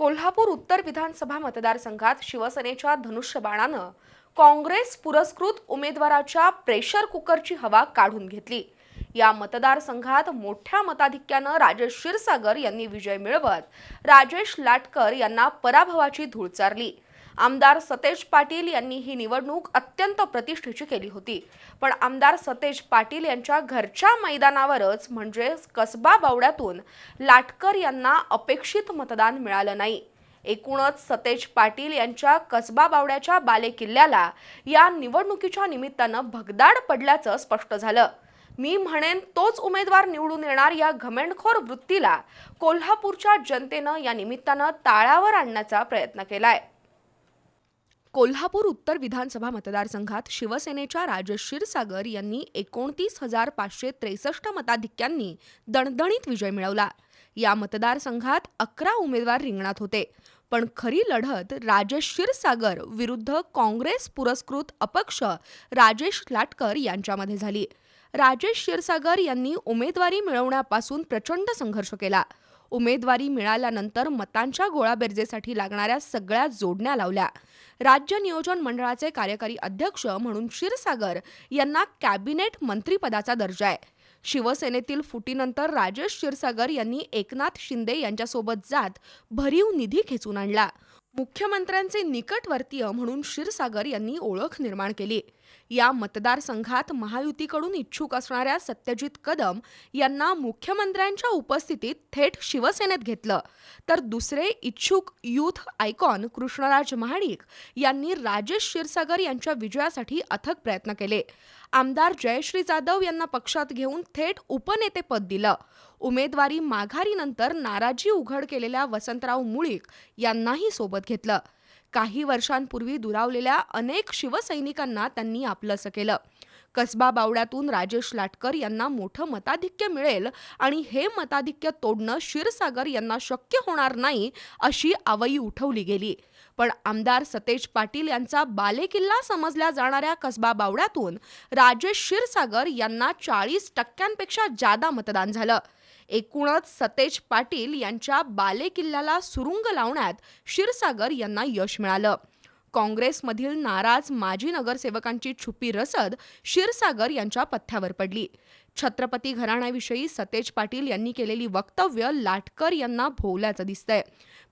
कोल्हापूर उत्तर विधानसभा मतदारसंघात शिवसेनेच्या धनुष्यबाणानं काँग्रेस पुरस्कृत उमेदवाराच्या प्रेशर कुकरची हवा काढून घेतली. या मतदारसंघात मोठ्या मताधिक्यानं राजेश क्षीरसागर यांनी विजय मिळवत राजेश लाटकर यांना पराभवाची धूळ चारली. आमदार सतेज पाटील यांनी ही निवडणूक अत्यंत प्रतिष्ठेची केली होती. पण आमदार सतेज पाटील यांच्या घरच्या मैदानावरच म्हणजे कसबा बावड्यातून लाटकर यांना अपेक्षित मतदान मिळालं नाही. एकूणच सतेज पाटील यांच्या कसबा बावड्याच्या बालेकिल्ल्याला या निवडणुकीच्या निमित्तानं भगदाड पडल्याचं स्पष्ट झालं. मी म्हणेन तोच उमेदवार निवडून येणार या घमेंडखोर वृत्तीला कोल्हापूरच्या जनतेनं या निमित्तानं ताळावर आणण्याचा प्रयत्न केलाय. कोल्हापूर उत्तर विधानसभा मतदारसंघात शिवसेनेच्या राजेश क्षीरसागर यांनी एकोणतीस हजार पाचशे त्रेसष्ट मताधिक्यांनी दणदणीत विजय मिळवला. या मतदारसंघात अकरा उमेदवार रिंगणात होते. पण खरी लढत राजेश क्षीरसागर विरुद्ध काँग्रेस पुरस्कृत अपक्ष राजेश लाटकर यांच्यामध्ये झाली. राजेश क्षीरसागर यांनी उमेदवारी मिळवण्यापासून प्रचंड संघर्ष केला. उमेदवारी मिळाल्यानंतर मतांच्या गोळाबेरजेसाठी लागणाऱ्या सगळ्या जोडण्या लावल्या. राज्य नियोजन मंडळाचे कार्यकारी अध्यक्ष म्हणून क्षीरसागर यांना कॅबिनेट मंत्रीपदाचा दर्जा आहे. शिवसेनेतील फुटीनंतर राजेश क्षीरसागर यांनी एकनाथ शिंदे यांच्यासोबत जात भरीव निधी खेचून आणला. मुख्यमंत्र्यांचे निकटवर्तीय म्हणून क्षीरसागर यांनी ओळख निर्माण केली. या मतदारसंघात महायुतीकडून इच्छुक असणाऱ्या सत्यजित कदम यांना मुख्यमंत्र्यांच्या उपस्थितीत थेट शिवसेनेत घेतलं. तर दुसरे इच्छुक युथ आयकॉन कृष्णराज महाडिक यांनी राजेश क्षीरसागर यांच्या विजयासाठी अथक प्रयत्न केले. आमदार जयश्री जाधव यांना पक्षात घेऊन थेट उपनेतेपद दिलं. उमेदवारी माघारीनंतर नाराजी उघड केलेल्या वसंतराव मुळीक यांनाही सोबत घेतलं. काही वर्षांपूर्वी दुरावलेल्या अनेक शिवसैनिकांना त्यांनी आपलंसं केलं. कसबा बावड्यातून राजेश लाटकर यांना मोठं मताधिक्य मिळेल आणि हे मताधिक्य तोडणं क्षीरसागर यांना शक्य होणार नाही अशी आवई उठवली गेली. पण आमदार सतेज पाटील यांचा बालेकिल्ला समजल्या जाणाऱ्या कसबा बावड्यातून राजेश क्षीरसागर यांना चाळीस टक्क्यांपेक्षा जादा मतदान झालं. एकूणच सतेज पाटील यांच्या बालेकिल्ल्याला सुरुंग लावण्यात क्षीरसागर यांना यश मिळालं. काँग्रेसमधील नाराज माजी नगरसेवकांची छुपी रसद क्षीरसागर यांच्या पथ्यावर पडली. छत्रपती घराण्याविषयी सतेज पाटील यांनी केलेली वक्तव्य लाटकर यांना भोवल्याचं दिसतंय.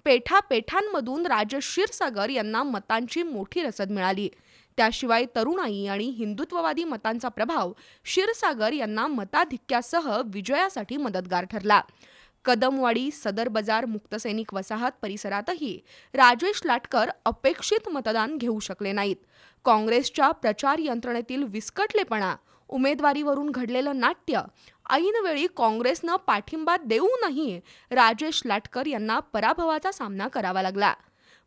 पेठा पेठांमधून राज क्षीरसागर यांना मतांची मोठी रसद मिळाली. त्याशिवाय तरुणाई आणि हिंदुत्ववादी मतांचा प्रभाव क्षीरसागर यांना मताधिक्यासह विजयासाठी मदतगार ठरला. कदमवाडी सदर बाजार मुक्तसैनिक वसाहत परिसरातही राजेश लाटकर अपेक्षित मतदान घेऊ शकले नाहीत. काँग्रेसच्या प्रचार यंत्रणेतील विस्कटलेपणा उमेदवारीवरून घडलेलं नाट्य ऐनवेळी काँग्रेसनं पाठिंबा देऊनही राजेश लाटकर यांना पराभवाचा सामना करावा लागला.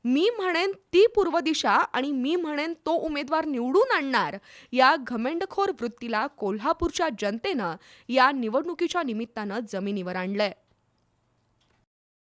मी म्हणेन ती पूर्व दिशा आणि मी म्हणेन तो उमेदवार निवडून आणणार या घमेंडखोर वृत्तीला कोल्हापूरच्या जनतेनं या निवडणुकीच्या निमित्तानं जमिनीवर आणलंय.